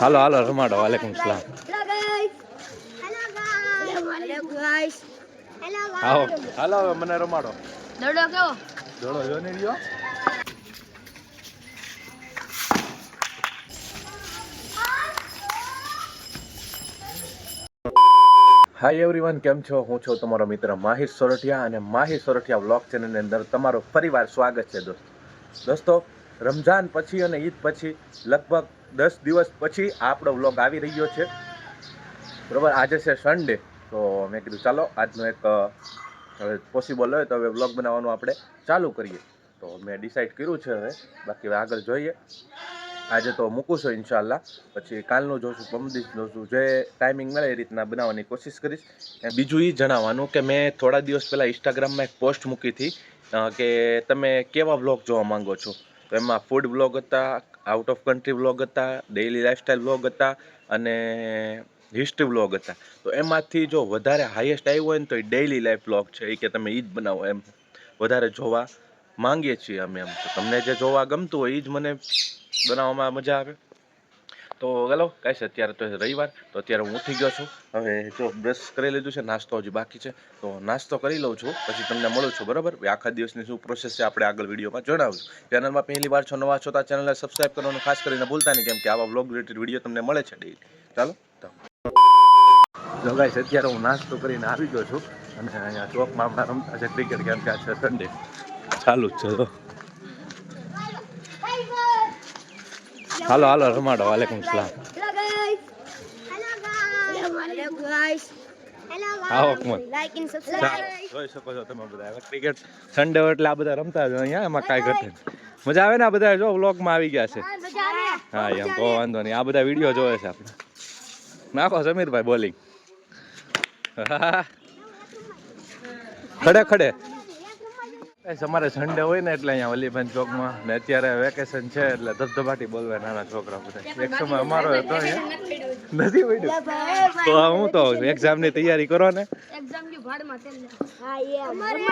હાલો હાલો રમાડો. વાલેકુમ સલામ. આવો હાલો હવે મને રમાડો. દડો કેવો? જોડો જો ને રહ્યો. હાય એવરીવન કેમ છો? હું છું તમારો મિત્ર માહિર સોરઠિયા અને માહિર સોરઠિયા વ્લોગ ચેનલની અંદર તમારો ફરીવાર સ્વાગત છે દોસ્તો. દોસ્તો રમઝાન પછી અને ઈદ પછી લગભગ દસ દિવસ પછી આપણો વ્લોગ આવી રહ્યો છે. બરાબર? આજે છે સન્ડે તો મેં કીધું ચાલો, આજનો એક હવે પોસિબલ હોય તો હવે વ્લોગ બનાવવાનું આપણે ચાલુ કરીએ. તો મેં ડિસાઈડ કર્યું છે હવે. બાકી હવે આગળ જોઈએ. આજે તો મૂકું છું ઇન્શાલ્લાહ પછી કાલનું જોશું પમદીશ જોશું, જે ટાઈમિંગ મળે એ રીતના બનાવવાની કોશિશ કરીશ. બીજું એ જણાવવાનું કે મેં થોડા દિવસ પહેલાં ઇન્સ્ટાગ્રામમાં એક પોસ્ટ મૂકી હતી કે તમે કેવા વ્લોગ જોવા માંગો છો? તો એમાં ફૂડ વ્લોગ હતા આઉટ ઓફ કન્ટ્રી બ્લોગ હતા ડેઇલી લાઇફસ્ટાઈલ બ્લોગ હતા અને હિસ્ટ્રી બ્લોગ હતા. તો એમાંથી જો વધારે હાઈએસ્ટ આવ્યો હોય ને તો એ ડેઇલી લાઈફ બ્લોગ છે, એ કે તમે એ જ બનાવો એમ. વધારે જોવા માંગીએ છીએ અમે એમ તો. તમને જે જોવા ગમતું હોય એ જ મને બનાવવામાં મજા આવે. તો ચાલો કાંઈ છે અત્યારે તો રવિવાર, તો અત્યારે હું ઉઠી ગયો છું. હવે જો બ્રશ કરી લીધું છે, નાસ્તો હજી બાકી છે, તો નાસ્તો કરી લઉં છું, પછી તમને મળું છું, બરાબર? આખા દિવસની શું પ્રોસેસ છે, આપણે આગળ વિડીયોમાં જણાવું ચેનલમાં પહેલી વાર છો, નવા છો, તો આ ચેનલને સબસ્ક્રાઈબ કરવાનું ખાસ કરીને ભૂલતા નહીં, કેમ કે આવા બ્લોગ રિલેટેડ વીડિયો તમને મળે છે ડેલી ચાલો ગાઈસ, અત્યારે હું નાસ્તો કરીને આવી ગયો છું, અને અહીંયા ચોકમાં હમણાં રમતા છે ક્રિકેટ કેમ કે આ છે સન્ડે ચાલુ જ છે તો હાલો હાલો રમાડો વાલેકુમ સલામ Hello guys. Hello guys. Hello guys. Hello guys. આવો કમલ Like and ચાલો, subscribe. જોઈ શકો છો હાલો બધા. વાલેકુમ ક્રિકેટ સન્ડે એટલે આ બધા રમતા હોય અહીંયા. એમાં કાંઈ ઘટે મજા આવે ને આ બધા? જો વ્લોગમાં આવી ગયા છે. હા એમ તો વાંધો નહીં. આ બધા વીડિયો જોવે છે આપણે. નાખો સમીરભાઈ બોલિંગ ખડે ખડે. અમારે સન્ડે હોય ને એટલે અહીંયા વલીભાઈ ચોકમાં ને અત્યારે વેકેશન છે એટલે ધબધબાટી બોલવા નાના છોકરા બધા. એક સમય અમારો હતો નથી પડ્યું તો હું તો એક્ઝામની તૈયારી કરો ને એક્ઝામની ભાડમાં તેલ હા એ અમારે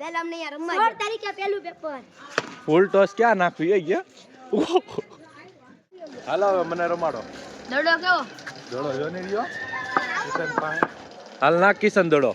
પહેલા અમને યાર રમવા 16 તારીખે પહેલું પેપર ફૂલ ટોસ ક્યાં નાખવી? એ ગયા? હાલો હવે મને રમાડો. દડો કેવો? દડો જો ને રહ્યો? કિશન પાસે હાલ નાખ કિશન દડો.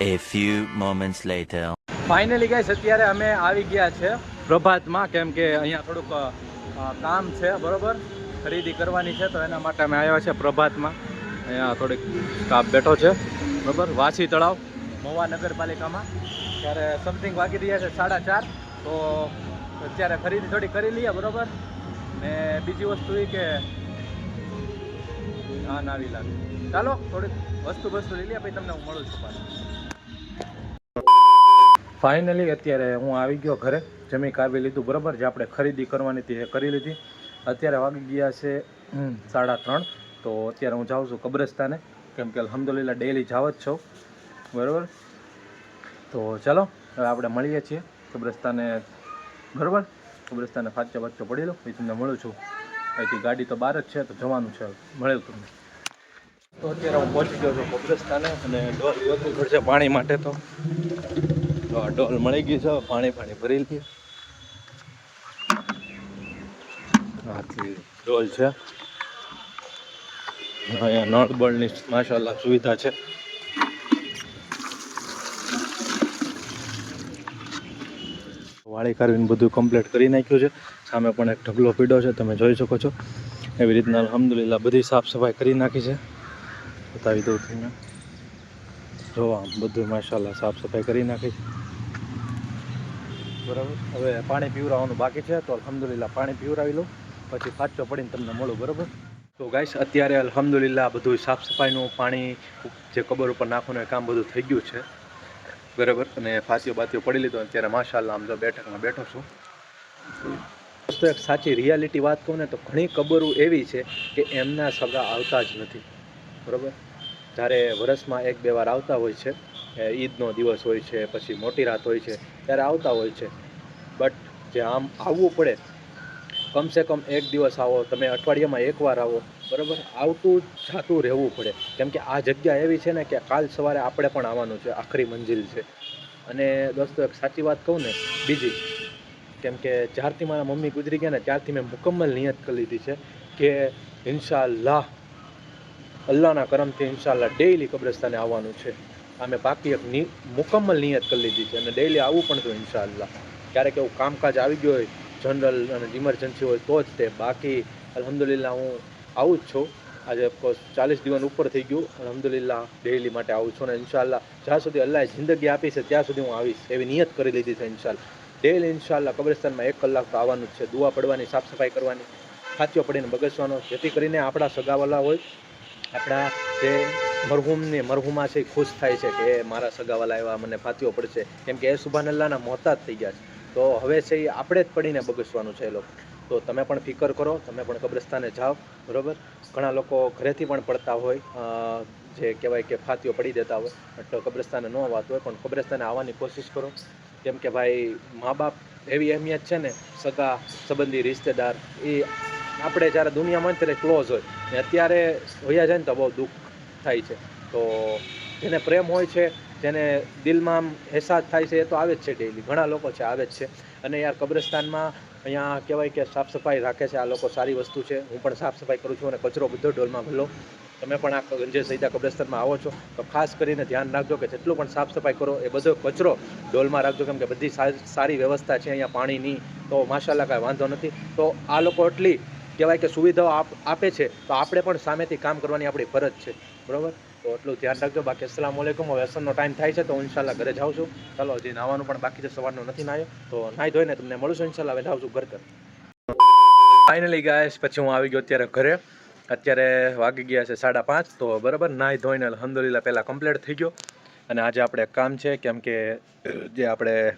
A few moments later. Finally guys અત્યારે અમે આવી ગયા છે પ્રભાતમાં, કેમ કે અહીંયા થોડુંક કામ છે, બરોબર? ખરીદી કરવાની છે, તો એના માટે અમે આવ્યા છે પ્રભાતમાં. અહીંયા થોડીક સ્ટાફ બેઠો છે, બરોબર? વાસી તળાવ મહુવા નગરપાલિકામાં. ત્યારે સમથિંગ વાગી રહ્યા છે સાડા ચાર, તો અત્યારે ખરીદી થોડી કરી લઈએ, બરોબર? ને બીજી વસ્તુ એ કે ના નાવી લાગે. ચાલો, થોડીક વસ્તુ વસ્તુ લઈ લઈએ પછી તમને હું મળું છું પાછું. ફાઇનલી અત્યારે હું આવી ગયો ઘરે. જમી કાવી લીધું, બરાબર? જે આપણે ખરીદી કરવાની હતી એ કરી લીધી. અત્યારે વાગી ગયા છે સાડા ત્રણ. તો અત્યારે હું જાઉં છું કબ્રસ્તાને. કેમ કે અલહમદુલિલ્લા ડેલી જાવ જ છું. બરાબર? તો ચાલો, હવે આપણે મળીએ છીએ કબ્રસ્તાને. બરાબર? કબ્રસ્તાને ફાચો વાચો પડી લો, એ તમને મળું છું. અહીંથી ગાડી તો બહાર જ છે, તો જવાનું છે મળ્યું તમને. તો અત્યારે હું પહોંચી ગયો છું કબ્રસ્તાને અને ડોલ ગોતવું પડશે પાણી માટે તો. ડોલ મળી ગઈ છે, પાણી પાણી ભરી લઈએ. આટલી ડોલ છે. અહીંયા નળ બળની માશાલ્લાહ સુવિધા છે. વાળી કરવીને બધું કમ્પ્લીટ કરી નાખ્યું છે. સામે પણ એક ઢગલો પીડો છે, તમે જોઈ શકો છો. એવી રીતના અલહમદુલિલ્લાહ બધી સાફ સફાઈ કરી નાખી છે. બતાવી દઉં તમને. જો આમ બધું માશાલ્લાહ સાફ સફાઈ કરી નાખી બરાબર? હવે પાણી પીવરાવવાનું બાકી છે, તો અલહમદુલિલ્લા પાણી પીવરાવી લઉં. પછી પાછો પડીને તમને મળું, બરાબર? તો ગાઈસ, અત્યારે અલહમદુલિલ્લા બધું સાફ સફાઈનું પાણી જે કબર ઉપર નાખવાનું કામ બધું થઈ ગયું છે. બરાબર? અને ફાંસીઓ બાતીઓ પડી લીધો અત્યારે માશાલ્લાહ આમ જો બેઠકમાં બેઠો છું. તો એક સાચી રિયાલિટી વાત કહું ને, તો ઘણી કબરો એવી છે કે એમના સગા આવતા જ નથી. બરાબર? જ્યારે વરસમાં એક બે વાર આવતા હોય છે ઈદનો દિવસ હોય છે, પછી મોટી રાત હોય છે, ત્યારે આવતા હોય છે. બટ જે આમ આવવું પડે, કમસે કમ એક દિવસ આવો, તમે અઠવાડિયામાં એકવાર આવો, બરાબર? આવતું જાતું રહેવું પડે. કેમ કે આ જગ્યા એવી છે ને કે કાલ સવારે આપણે પણ આવવાનું છે, આખરી મંજિલ છે. અને દોસ્તો, એક સાચી વાત કહું ને, બીજી, કેમ કે જ્યારથી મારા મમ્મી ગુજરી ગયા ને, ત્યારથી મેં મુકમ્મલ નિયત કરી લીધી છે કે ઇન્શાલ્લાહ અલ્લાહના કરમથી ઇન્શાલ્લાહ ડેઈલી કબ્રસ્તાને આવવાનું છે. અમે પાકી એક નિ મુકમ્મલ નિયત કરી લીધી છે અને ડેઈલી આવવું પણ છું ઇન્શાલ્લાહ ક્યારેક એવું કામકાજ આવી ગયું હોય, જનરલ અને ઇમરજન્સી હોય તો જ તે. બાકી, અલહમદુલિલ્લાહ, હું આવું જ છું. આજે ઓફકોર્સ ચાલીસ દિવસ ઉપર થઈ ગયું. અલહમદુલિલ્લાહ ડેઈલી માટે આવું છું અને ઇન્શાલ્લાહ જ્યાં સુધી અલ્લાહે જિંદગી આપી છે, ત્યાં સુધી હું આવીશ એવી નિયત કરી લીધી છે ઇન્શાલ્લાહ ડેઈલી ઇન્શાલ્લાહ કબ્રસ્તાનમાં એક કલાક તો આવવાનું છે. દુઆ પડવાની સાફ સફાઈ કરવાની ખાતીઓ પડીને બગસવાનો, જેથી કરીને આપણા સગાવાલા હોય આપણા જે મરહુમને, મરહુમા છે ખુશ થાય છે કે મારા સગાવાલા એવા મને ફાતીઓ પડશે. કેમ કે એ સુભાન અલ્લાહના મોહતાજ થઈ ગયા છે. તો હવે છે એ આપણે જ પડીને બગસવાનું છે એ લોકો. તો તમે પણ ફિકર કરો, તમે પણ કબ્રસ્તાને જાઓ, બરાબર? ઘણા લોકો ઘરેથી પણ પડતા હોય જે કહેવાય કે ફાતીઓ પડી દેતા હોય એટલે કબ્રસ્તાને ન આવતું હોય, પણ કબ્રસ્તાને આવવાની કોશિશ કરો. કેમ કે ભાઈ મા બાપ એવી અહેમિયત છે ને, સગા સંબંધી રિશ્તેદાર એ આપણે જ્યારે દુનિયામાં ત્યારે ક્લોઝ હોય, ને અત્યારે હોયા જાય ને તો બહુ દુઃખ થાય છે. તો જેને પ્રેમ હોય છે, જેને દિલમાં આમ અહેસાસ થાય છે, એ તો આવે જ છે ડેઈલી ઘણા લોકો છે, આવે જ છે. અને યાર કબ્રસ્તાનમાં અહીંયા કહેવાય કે સાફ સફાઈ રાખે છે, આ લોકો સારી વસ્તુ છે. હું પણ સાફ સફાઈ કરું છું અને કચરો બધો ઢોલમાં ભલો. તમે પણ આ ગંજે સહિતા કબ્રસ્તાનમાં આવો છો, તો ખાસ કરીને ધ્યાન રાખજો કે જેટલું પણ સાફ સફાઈ કરો, એ બધો કચરો ડોલમાં રાખજો. કેમ કે બધી સારી વ્યવસ્થા છે, અહીંયા પાણીની. તો માશાલ્લાહ કાંઈ વાંધો નથી. તો આ લોકો એટલી કહેવાય કે સુવિધાઓ આપે છે, તો આપણે પણ સામેથી કામ કરવાની આપણી ફરજ છે. બરાબર? તો એટલું ધ્યાન રાખજો. બાકી અસલામ વાલેકુમ હવે અસરનો ટાઈમ થાય છે, તો હું ઇન્શાલ્લાહ ઘરે જાઉં છું. ચાલો, હજી નાવાનું પણ બાકી છે, સવારનો નથી નાયો. તો નાહી ધોઈને તમને મળું છું ઇન્શાલ્લાહ હવે જાઉં ઘર ઘર. ફાઇનલી ગાયસ પછી હું આવી ગયો અત્યારે ઘરે. અત્યારે વાગી ગયા છે સાડા પાંચ. તો બરાબર નાહી ધોઈને અલહમદુલિલ્લાહ પહેલાં કમ્પ્લીટ થઈ ગયો. અને આજે આપણે કામ છે, કેમ કે જે આપણે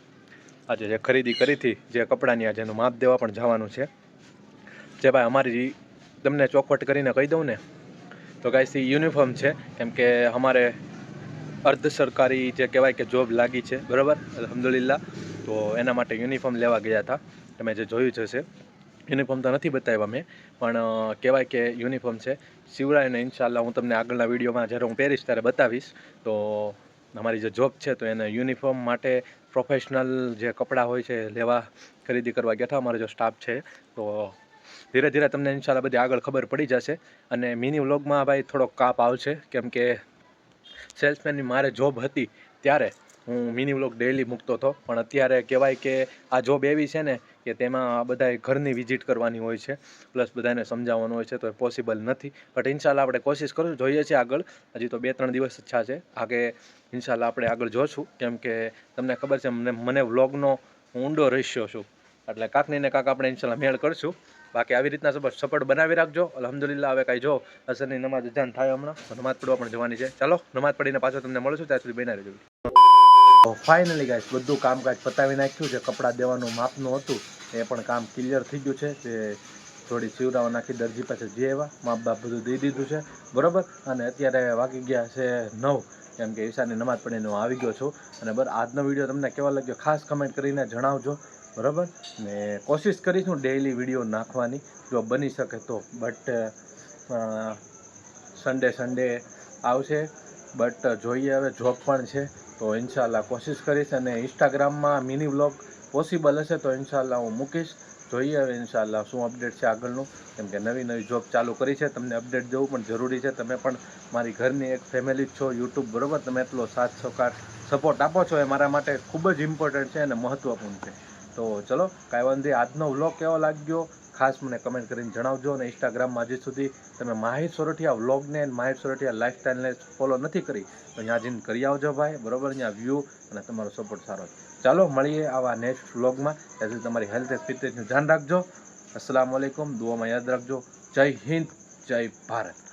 આજે જે ખરીદી કરી હતી, જે કપડાની આજે એનું માપ દેવા પણ જવાનું છે. જે ભાઈ અમારી તમને ચોખવટ કરીને કહી દઉં ને, તો ગાઈસ એ યુનિફોર્મ છે. કેમ કે અમારે અર્ધ સરકારી જે કહેવાય કે જોબ લાગી છે, બરાબર? અલહમદુલિલ્લા તો એના માટે યુનિફોર્મ લેવા ગયા હતા. તમે જે જોયું જ હશે. યુનિફોર્મ તો નથી બતાવ્યા મેં, પણ કહેવાય કે યુનિફોર્મ છે. સિવડાવીને ઇન્શાલ્લાહ હું તમને આગળના વિડીયોમાં જ્યારે હું પહેરીશ ત્યારે બતાવીશ. તો અમારી જે જોબ છે, તો એને યુનિફોર્મ માટે પ્રોફેશનલ જે કપડાં હોય છે, લેવા ખરીદી કરવા ગયા હતા. અમારો જો સ્ટાફ છે, તો ધીરે ધીરે તમને ઇન્શાલ્લાહ બધી આગળ ખબર પડી જશે. અને મિની વ્લોગમાં ભાઈ થોડોક કાપ આવશે, કેમ કે સેલ્સમેનની મારે જોબ હતી ત્યારે હું મિની વ્લોગ ડેલી મૂકતો હતો. પણ અત્યારે કહેવાય કે આ જોબ એવી છે ને કે તેમાં બધાય ઘરની વિઝિટ કરવાની હોય છે પ્લસ બધાને સમજાવવાનું હોય છે, તો એ પોસિબલ નથી. બટ ઇન્શાલ્લાહ આપણે કોશિશ કરીશું જોઈએ છીએ આગળ. હજી તો બે ત્રણ દિવસ ઈચ્છા છે. આગે ઇન્શાલ્લાહ આપણે આગળ જોશું. કેમ કે તમને ખબર છે, મને મને વ્લોગનો ઊંડો રહીશ્યો છું. એટલે કાંક ને કાંક આપણે ઇન્શાલ્લાહ મેળ કરશું. બાકી આવી રીતના સપોર્ટ બનાવી રાખજો. અલહમદુલિલ્લા હવે કાંઈ જો અસરની નમાજ અજાન થાય હમણાં નમાજ પડવા પણ જવાની છે. ચાલો નમાજ પડીને પાછો તમને મળશું, ત્યાં સુધી બના રહેજો. ફાઇનલી ગાઈસ બધું કામકાજ પતાવી નાખ્યું છે. કપડાં દેવાનું માપનું હતું. એ પણ કામ ક્લિયર થઈ ગયું છે. તે થોડી ચીવડાઓ નાખી, દરજી પાસે જે એવા માપ બાપ બધું દઈ દીધું છે. બરાબર? અને અત્યારે વાગી ગયા છે નવ. કેમ કે ઈશાની નમાજ પડીને હું આવી ગયો છું. અને બર આજનો વીડિયો તમને કેવા લાગ્યો, ખાસ કમેન્ટ કરીને જણાવજો. બરાબર? ને કોશિશ કરીશું ડેઈલી વીડિયો નાખવાની. જો બની શકે તો. બટ સન્ડે સન્ડે આવશે. બટ જોઈએ હવે જોબ પણ છે. તો ઇન્શાલ્લાહ કોશિશ કરીશ અને ઇન્સ્ટાગ્રામમાં મિની વ્લોગ પોસિબલ હશે તો ઇન્શાલ્લાહ હું મૂકીશ. જોઈએ હવે ઇન્શાલ્લાહ શું અપડેટ છે આગળનું. કેમ કે નવી નવી જોબ ચાલુ કરી છે. તમને અપડેટ દેવું પણ જરૂરી છે. તમે પણ મારી ઘરની એક ફેમિલી છો યુટ્યુબ બરાબર? તમે એટલો સાથ સહકાર સપોર્ટ આપો છો. એ મારા માટે ખૂબ જ ઇમ્પોર્ટન્ટ છે અને મહત્ત્વપૂર્ણ છે. તો ચલો, કાંઈ વાંધો. આજનો વ્લોગ કેવો લાગ્યો? ખાસ મને કમેન્ટ કરીને જણાવજો અને ઇન્સ્ટાગ્રામમાં હજી સુધી તમે માહિર સોરઠિયા વ્લોગને અને માહિર સોરઠિયા લાઇફસ્ટાઈલને ફોલો નથી કરી, તો અહીંયા જઈને કરી આવજો ભાઈ. બરોબર? અહીંયા વ્યૂ અને તમારો સપોર્ટ સારો ચાલો, મળીએ આવા નેક્સ્ટ વ્લોગમાં. ત્યાં તમારી હેલ્થ ફિટનેસનું ધ્યાન રાખજો. અસલામ વાલેકુમ દુઆમાં યાદ રાખજો. જય હિન્દ, જય ભારત.